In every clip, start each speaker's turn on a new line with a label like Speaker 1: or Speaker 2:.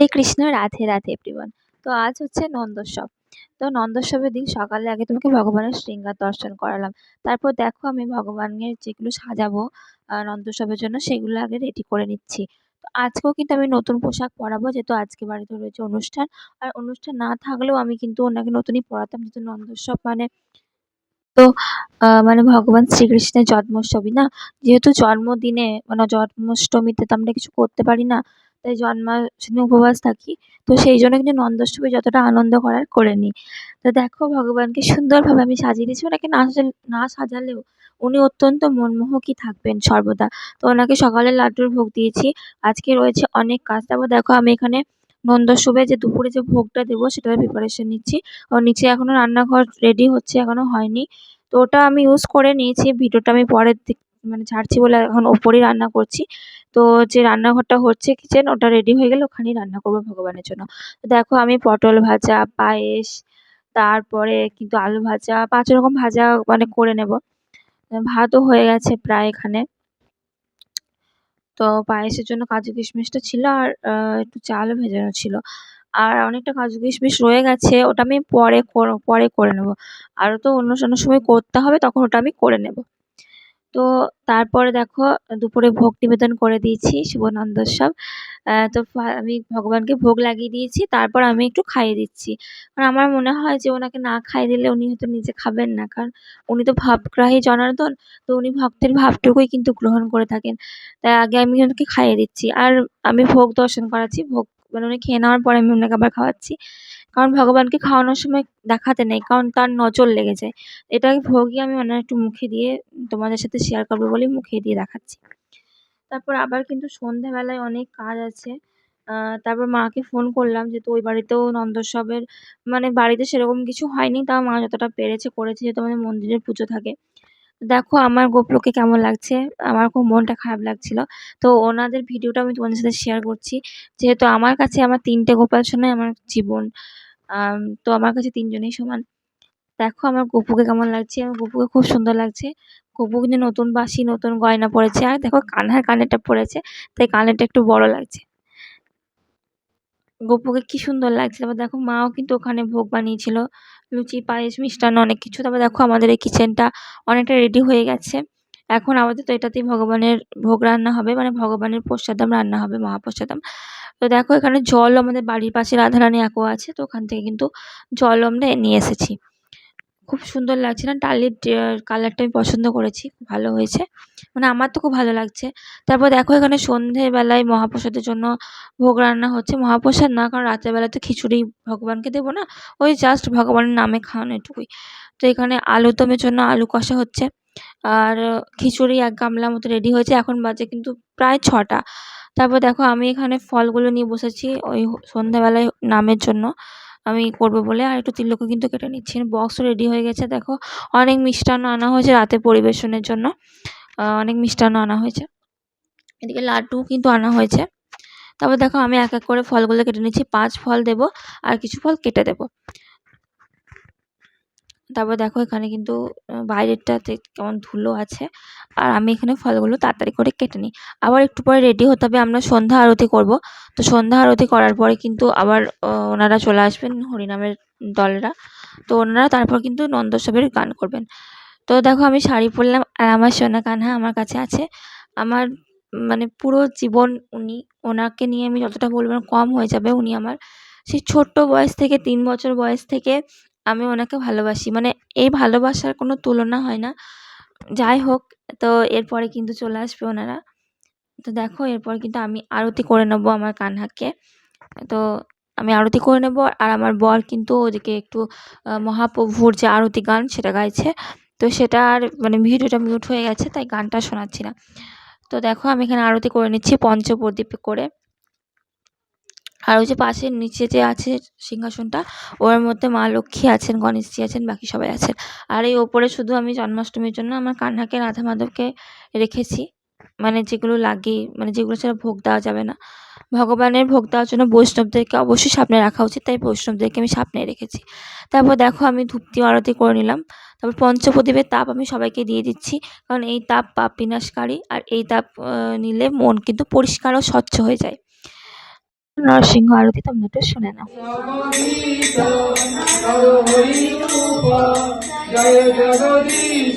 Speaker 1: হরে Krishna, Radhe Radhe everyone তো আজ হচ্ছে নন্দোৎসব। তো নন্দোৎসবের দিন সকালে আগে তোমাকে ভগবানের শৃঙ্গার দর্শন করালাম। তারপর দেখো আমি ভগবানের যেগুলো সাজাবো নন্দোৎসবের জন্য সেগুলো আগে রেডি করে নিচ্ছি। তো আজকেও কিন্তু আমি নতুন পোশাক পরাবো, যেহেতু আজকে বাড়িতে রয়েছে অনুষ্ঠান। আর অনুষ্ঠান না থাকলেও আমি কিন্তু ওনাকে নতুনই পরাতাম, যেহেতু নন্দোৎসব মানে তো মানে ভগবান শ্রীকৃষ্ণের জন্মোৎসবই না। যেহেতু জন্মদিনে মানে জন্মাষ্টমীতে তো আমরা কিছু করতে পারি না তাই জন্মাষ্টমী উপবাস থাকি, তো সেই জন্য কিন্তু নন্দোৎসবে যতটা আনন্দ করার করে নিই। তো দেখো ভগবানকে সুন্দরভাবে আমি সাজিয়ে দিয়েছি, ওনাকে না না সাজালেও উনি অত্যন্ত মনমোহকই থাকবেন সর্বদা। তো ওনাকে সকালে লাড্ডুর ভোগ দিয়েছি, আজকে রয়েছে অনেক কাজ। তারপর দেখো আমি এখানে নন্দোৎসবে যে দুপুরে যে ভোগটা দেবো সেটার প্রিপারেশন নিচ্ছি। ও নিচে এখনও রান্নাঘর রেডি হচ্ছে এখনও হয়নি। তো ওটা আমি ইউজ করে নিয়েছি, ভিডিওটা আমি পরের দিক মানে ছাড়ছি বলে এখন ওপরেই রান্না করছি। তো যে রান্নাঘরটা হচ্ছে কিচেন ওটা রেডি হয়ে গেলে ওখানেই রান্না করব ভগবানের জন্য। দেখো আমি পটল ভাজা, পায়েস, তারপরে কিন্তু আলু ভাজা, পাঁচ রকম ভাজা মানে করে নেব। ভাতও হয়ে গেছে প্রায় এখানে। তো পায়েসের জন্য কাজু কিশমিশটা ছিল আর একটু চালও ভেজানো ছিল। আর অনেকটা কাজু কিশমিশ রয়ে গেছে, ওটা আমি পরে পরে করে নেব। আরও তো অন্য অন্য সময় করতে হবে, তখন ওটা আমি করে নেব। তো তারপরে দেখো, দুপুরে ভোগ নিবেদন করে দিয়েছি শুভ নন্দোৎসব তো আমি ভগবানকে ভোগ লাগিয়ে দিয়েছি, তারপর আমি একটু খাইয়ে দিচ্ছি। কারণ আমার মনে হয় যে ওনাকে না খাইয়ে দিলে উনি হয়তো নিজে খাবেন না, কারণ উনি তো ভাবগ্রাহী জনার্দন, তো উনি ভক্তের ভাবটুকুই কিন্তু গ্রহণ করে থাকেন। তাই আগে আমি ওনাকে খাইয়ে দিচ্ছি। আর আমি ভোগ দর্শন করাচ্ছি, ভোগ মানে উনি খেয়ে নেওয়ার পরে আমি ওনাকে আবার খাওয়াচ্ছি। কারণ ভগবানকে খাওয়ানোর সময় দেখাতে নেই, কারণ তার নজর লেগে যায়। এটা ভোগই আমি ওনার একটু মুখে দিয়ে তোমাদের সাথে শেয়ার করব বলেই মুখে দিয়ে দেখাচ্ছি। তারপর আবার কিন্তু সন্ধেবেলায় অনেক কাজ আছে। তারপর মাকে ফোন করলাম যেহেতু ওই বাড়িতেও নন্দোৎসবের মানে বাড়িতে সেরকম কিছু হয়নি তাও মা যতটা পেরেছে করেছে যেহেতু আমাদের মন্দিরের পুজো থাকে। দেখো আমার গোপলোকে কেমন লাগছে, আমার খুব মনটা খারাপ লাগছিল। তো ওনাদের ভিডিওটা আমি তোমাদের সাথে শেয়ার করছি। যেহেতু আমার কাছে আমার তিনটে গোপাল সোনাই আমার জীবন। তো আমার কাছে তিনজনেই সমান। দেখো আমার গপুকে কেমন লাগছে? আমার গপুকে খুব সুন্দর লাগছে। গপু কিন্তু নতুন বাসি নতুন গয়না পরেছে। আর দেখো কানহার কানেরটা পরেছে, তাই কানেরটা একটু বড় লাগছে। গপুকে কি সুন্দর লাগছে। তারপর দেখো মাও কিন্তু ওখানে ভোগ বানিয়েছিল। লুচি, পায়েস, মিষ্টান্ন, অনেক কিছু। তারপর দেখো আমাদের এই কিচেনটা অনেকটা রেডি হয়ে গেছে। এখন আমাদের তো এটাতেই ভগবানের ভোগ রান্না হবে মানে ভগবানের প্রসাদম রান্না হবে, মহাপ্রসাদম। তো দেখো এখানে জল আমাদের বাড়ির পাশে রাধারানী অ্যাকোয়া আছে, তো ওখান থেকে কিন্তু জল আমরা নিয়ে এসেছি। খুব সুন্দর লাগছে না? টালির কালারটা আমি পছন্দ করেছি ভালো হয়েছে। মানে আমার তো খুব ভালো লাগছে। তারপর দেখো এখানে সন্ধেবেলায় মহাপ্রসাদের জন্য ভোগ রান্না হচ্ছে। মহাপ্রসাদ না, কারণ রাতের বেলা তো খিচুড়ি ভগবানকে দেবো না। ওই জাস্ট ভগবানের নামে খাওয়ানো এটুকুই। তো এখানে আলুদমের জন্য আলু কষা হচ্ছে। আর খিচুড়ি এক গামলা মতো রেডি হয়েছে। এখন বাজে কিন্তু প্রায় ছটা। তারপর দেখো আমি এখানে ফলগুলো নিয়ে বসেছি ওই সন্ধ্যাবেলায় নামের জন্য। আমি করব বলে, আর একটু তিলকও কিন্তু কেটে নিচ্ছি। বক্সও রেডি হয়ে গেছে, দেখো। অনেক মিষ্টান্ন আনা হয়েছে রাতে পরিবেশনের জন্য। অনেক মিষ্টান্ন আনা হয়েছে। এদিকে লাড্ডু কিন্তু আনা হয়েছে। তারপর দেখো, আমি এক এক করে ফলগুলো কেটে নিচ্ছি। পাঁচ ফল দেবো, আর কিছু ফল কেটে দেবো। তারপর দেখো এখানে কিন্তু বাইরেরটাতে কেমন ধুলো আছে। আর আমি এখানে ফলগুলো তাড়াতাড়ি করে কেটে নিই। আবার একটু পরে রেডি হতে হবে, আমরা সন্ধ্যা আরতি করব। তো সন্ধ্যা আরতি করার পরে কিন্তু আবার ওনারা চলে আসবেন হরিনামের দলেরা। তো ওনারা তারপর কিন্তু নন্দোৎসবের গান করবেন। তো দেখো আমি শাড়ি পরলাম আর আমার সোনা কানহা আমার কাছে আছে। আমার মানে পুরো জীবন উনি, ওনাকে নিয়ে আমি যতটা বলবেন কম হয়ে যাবে উনি আমার। সেই ছোট্ট বয়স থেকে, তিন বছর বয়স থেকে আমি ওনাকে ভালোবাসি। মানে এই ভালোবাসার কোনো তুলনা হয় না। যাই হোক, তো এরপরে কিন্তু চলে আসবে ওনারা। তো দেখো, এরপর কিন্তু আমি আরতি করে নেব আমার কানহাকে। তো আমি আরতি করে নেব আর আমার বর কিন্তু ওদিকে একটু মহাপ্রভুর যে আরতি গান সেটা গাইছে। তো সেটা আর মানে ভিডিওটা মিউট হয়ে গেছে, তাই গানটা শোনাচ্ছি না। তো দেখো, আমি এখানে আরতি করে নিচ্ছি পঞ্চপ্রদীপ করে। আর ওই যে পাশের নিচে যে আছে সিংহাসনটা, ওর মধ্যে মা লক্ষ্মী আছেন গণেশজি আছেন, বাকি সবাই আছেন। আর এই ওপরে শুধু আমি জন্মাষ্টমীর জন্য আমার কান্নাকে রাধা মাধবকে রেখেছি। মানে যেগুলো লাগে মানে যেগুলো ছাড়া ভোগ দেওয়া যাবে না। ভগবানের ভোগ দেওয়ার জন্য বৈষ্ণবদেরকে অবশ্যই সামনে রাখা উচিত, তাই বৈষ্ণবদেরকে আমি সামনে রেখেছি। তারপর দেখো আমি ধূপতি আরতি করে নিলাম। তারপর পঞ্চপ্রদীপের তাপ আমি সবাইকে দিয়ে দিচ্ছি, কারণ এই তাপ পাপ বিনাশকারী, আর এই তাপ নিলে মন কিন্তু পরিষ্কার ও স্বচ্ছ হয়ে যায়। নরসিংহ আরতি তোমরা শুনে নাও
Speaker 2: জয় জগদীশ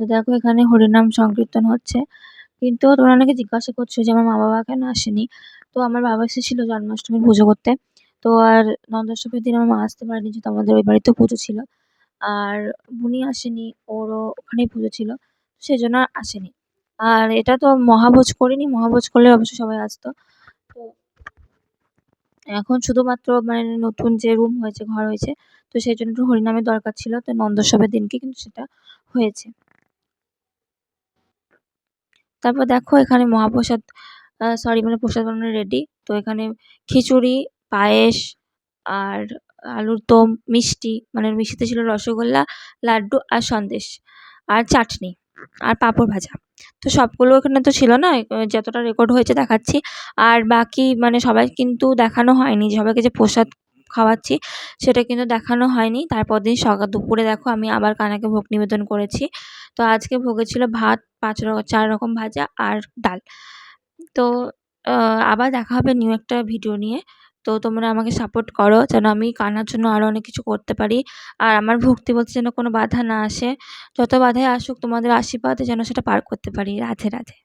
Speaker 1: তো দেখো এখানে হরিনাম সংকীর্তন হচ্ছে। কিন্তু তোমরা অনেকে জিজ্ঞাসা করছ যে আমার মা বাবা কেন আসেনি? তো আমার বাবা এসেছিল জন্মাষ্টমীর পুজো করতে। তো আর নন্দোৎসবের দিন আমার মা আসতে পারেনি যেহেতু আমাদের ওই বাড়িতেও পুজো ছিল। আর বুনি আসেনি, ওরও ওখানেই পুজো ছিল, সেজন্য আর আসেনি। আর এটা তো মহাভোজ করিনি, মহাভোজ করলে অবশ্যই সবাই আসতো। তো এখন শুধুমাত্র মানে নতুন যে রুম হয়েছে, ঘর হয়েছে, তো সেই জন্য একটু হরিনামের দরকার ছিল, তো নন্দোৎসবের দিনকে কিন্তু সেটা হয়েছে। তারপর দেখো এখানে মহাপ্রসাদ সরি মানে প্রসাদ বানানো রেডি তো এখানে খিচুড়ি, পায়েস আর আলুর দম, মিষ্টি মানে মিষ্টিতে ছিল রসগোল্লা, লাড্ডু আর সন্দেশ আর চাটনি আর পাঁপড় ভাজা। তো সবগুলো এখানে তো ছিল না যতটা রেকর্ড হয়েছে দেখাচ্ছি। আর বাকি মানে সবাই কিন্তু দেখানো হয়নি সবাইকে যে প্রসাদ খাওয়াচ্ছি। সেটা কিন্তু দেখানো হয়নি। তারপর দিন সকাল, দুপুরে দেখো আমি আবার কানাকে ভোগ নিবেদন করেছি। তো আজকে ভোগে ছিল ভাত, পাঁচ রকম চার রকম ভাজা আর ডাল। তো আবার দেখা হবে নিউ একটা ভিডিও নিয়ে। তো তোমরা আমাকে সাপোর্ট করো যেন আমি কান্নার জন্য আরও অনেক কিছু করতে পারি। আর আমার ভক্তি বলতে যেন কোনো বাধা না আসে। যত বাধাই আসুক তোমাদের আশীর্বাদে যেন সেটা পার করতে পারি রাধে রাধে।